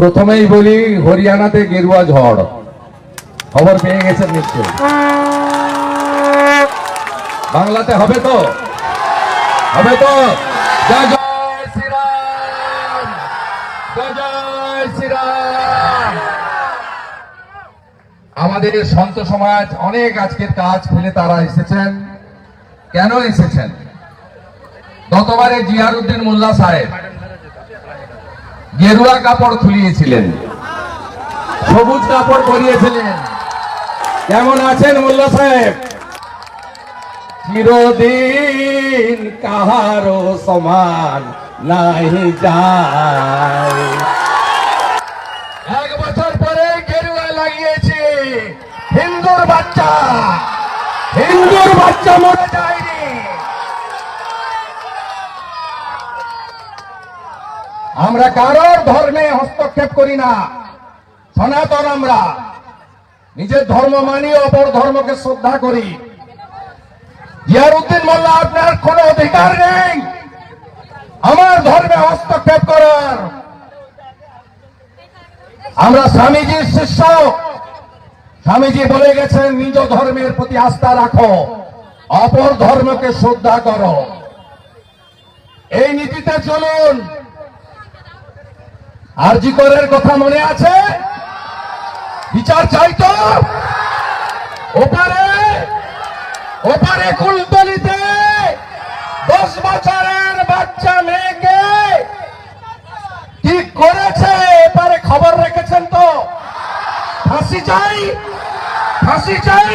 প্রথমেই বলি, হরিয়ানাতে গেরুয়া ঝড়। খবর পেয়ে গেছেন নিশ্চয় বাংলাতে হবে তো? হবে তো? আমাদের সন্ত সমাজ অনেক আজকের কাজ ফেলে তারা এসেছেন। কেন এসেছেন? গতবারে জিয়ারুদ্দিন মোল্লা সাহেব গেরুয়া কাপড় খুলিয়েছিলেন। সবুজ কাপড় পরিয়েছিলেন। কেমন আছেন মোল্লা সাহেব? চিরদিন কাহারো সমান নাহি যায়। এক বছর পরে গেরুয়া লাগিয়েছে হিন্দুর বাচ্চা। হিন্দুর বাচ্চা মরে যায়নি। আমরা কারোর ধর্মে হস্তক্ষেপ করি না। সনাতন আমরা। নিজের ধর্ম মানি অপর ধর্মকে শ্রদ্ধা করি। জিয়ারুদ্দিন মোল্লা, আপনার কোনো অধিকার নেই। আমার ধর্মে হস্তক্ষেপ করার। আমরা স্বামীজির শিষ্য। স্বামীজি বলে গেছেন, নিজ ধর্মের প্রতি আস্থা রাখো, অপর ধর্মকে শ্রদ্ধা করো। এই নীতিতে চলুন। আরজি করের কথা মনে আছে? বিচার চাই তো। ওপারে ওপারে কুলতলিতে দশ বছরের বাচ্চা মেয়েকে কি করেছে। এপারে খবর রেখেছেন তো। ফাঁসি চাই ফাঁসি চাই।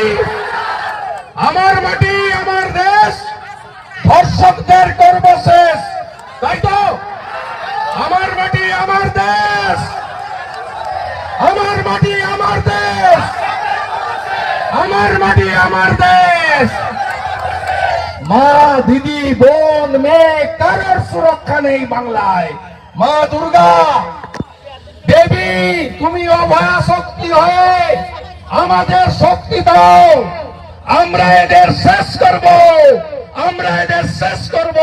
আমার মাটি, আমার দেশ ধর্ষকদের করব শেষ তাই তো আমার মাটি আমার দেশ আমার মাটি আমার দেশ আমার মাটি, আমার দেশ। মা, দিদি, বোন, মেয়ে, কারোর সুরক্ষা নেই বাংলায়। মা, দুর্গা, দেবী, তুমি অভয়া শক্তি হয়ে আমাদের শক্তি দাও। আমরা এদের শেষ করব। আমরা এদের শেষ করব।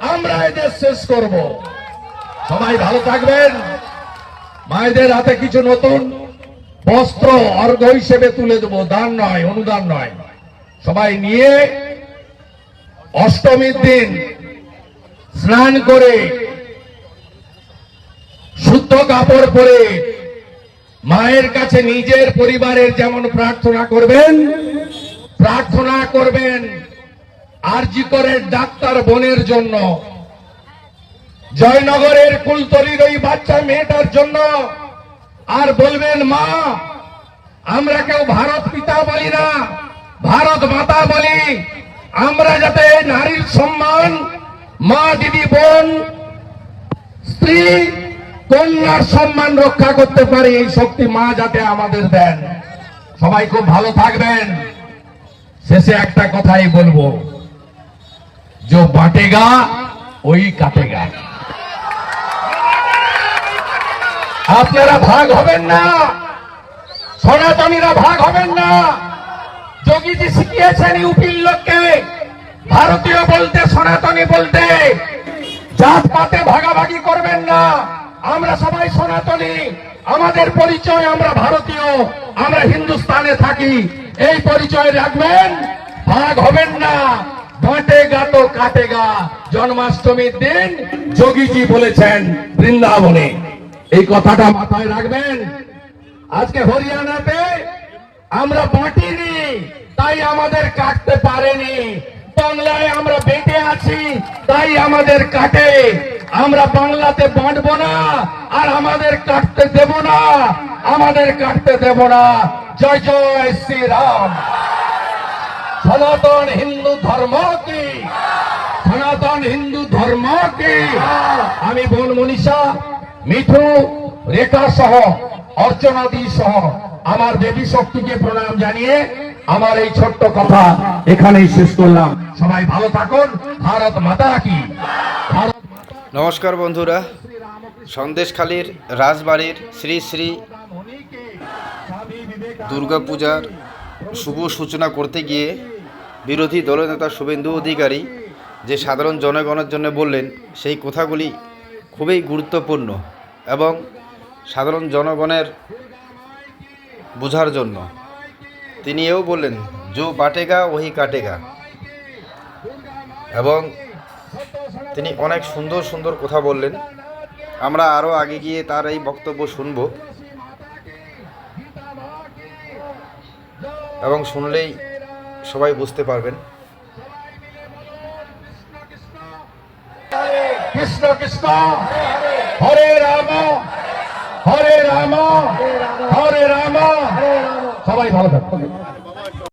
আমরা এদের শেষ করব। সবাই ভালো থাকবেন। মায়েদের হাতে কিছু নতুন বস্ত্র অর্ঘ হিসেবে তুলে দেবো, দান নয়, অনুদান নয়। সবাই নিয়ে অষ্টমীর দিন স্নান করে শুদ্ধ কাপড় পরে মায়ের কাছে নিজের পরিবারের যেমন প্রার্থনা করবেন প্রার্থনা করবেন আরজি করের ডাক্তার বোনের জন্য। জয়নগরের কুলতলির ওই বাচ্চা মেয়েটার জন্য আর বলবেন, মা, আমরা কেউ ভারত পিতা বলি না, ভারত মাতা বলি। আমরা যাতে নারীর সম্মান, মা, দিদি, বোন, স্ত্রী, কন্যার সম্মান রক্ষা করতে পারি, এই শক্তি মা যাতে আমাদের দেন। সবাই খুব ভালো থাকবেন। শেষে একটা কথাই বলব, যে বাটেগা, ওই কাটেগা। আপনারা ভাগ হবেন না। সনাতনীরা ভাগ হবেন না। যোগীজি শিখিয়েছেন ইউপির লোককে, ভারতীয় বলতে সনাতনী বলতে, জাত পাতে ভাগাভাগি করবেন না। আমরা সবাই সনাতনী, আমাদের পরিচয় আমরা ভারতীয়, আমরা হিন্দুস্তানে থাকি। এই পরিচয় রাখবেন, ভাগ হবেন না। বাঁটেগা তো কাটেগা জন্মাষ্টমীর দিন যোগীজি বলেছেন, বৃন্দাবনে। এই কথাটা মাথায় রাখবেন। আজকে হরিয়ানাতে আমরা বাঁটিনি, তাই আমাদের কাটতে পারেনি। বাংলায় আমরা বেঁটে আছি, তাই আমাদের কাটে। আমরা বাংলাতে বাঁটবো না, আর আমাদের কাটতে দেব না, আমাদের কাটতে দেব না। জয় জয় শ্রীরাম। সনাতন হিন্দু ধর্ম কি? সনাতন হিন্দু ধর্ম কি? আমি বোন মনীষা মিঠু, রেখা সহ অর্চনাদি সহ আমার দেবী শক্তিকে প্রণাম জানিয়ে আমার এই ছোট্ট কথা এখানেই শেষ করলাম। সবাই ভালো থাকুন। ভারত মাতা কি। নমস্কার বন্ধুরা। সন্দেশখালীর রাজবাড়ির শ্রী শ্রী দুর্গাপূজার শুভ সূচনা করতে গিয়ে বিরোধী দলনেতা শুভেন্দু অধিকারী যে সাধারণ জনগণের জন্য বললেন, সেই কথাগুলি খুবই গুরুত্বপূর্ণ। এবং সাধারণ জনগণের বোঝার জন্য। তিনি এও বললেন, জো বাটেগা, ওহি কাটেগা। এবং তিনি অনেক সুন্দর সুন্দর কথা বললেন। আমরা আরও আগে গিয়ে তার এই বক্তব্য শুনব। এবং শুনলেই সবাই বুঝতে পারবেন। কৃষ্ণ কৃষ্ণ। হরে রাম হরে রাম হরে রাম সবাই ভালো থাকবে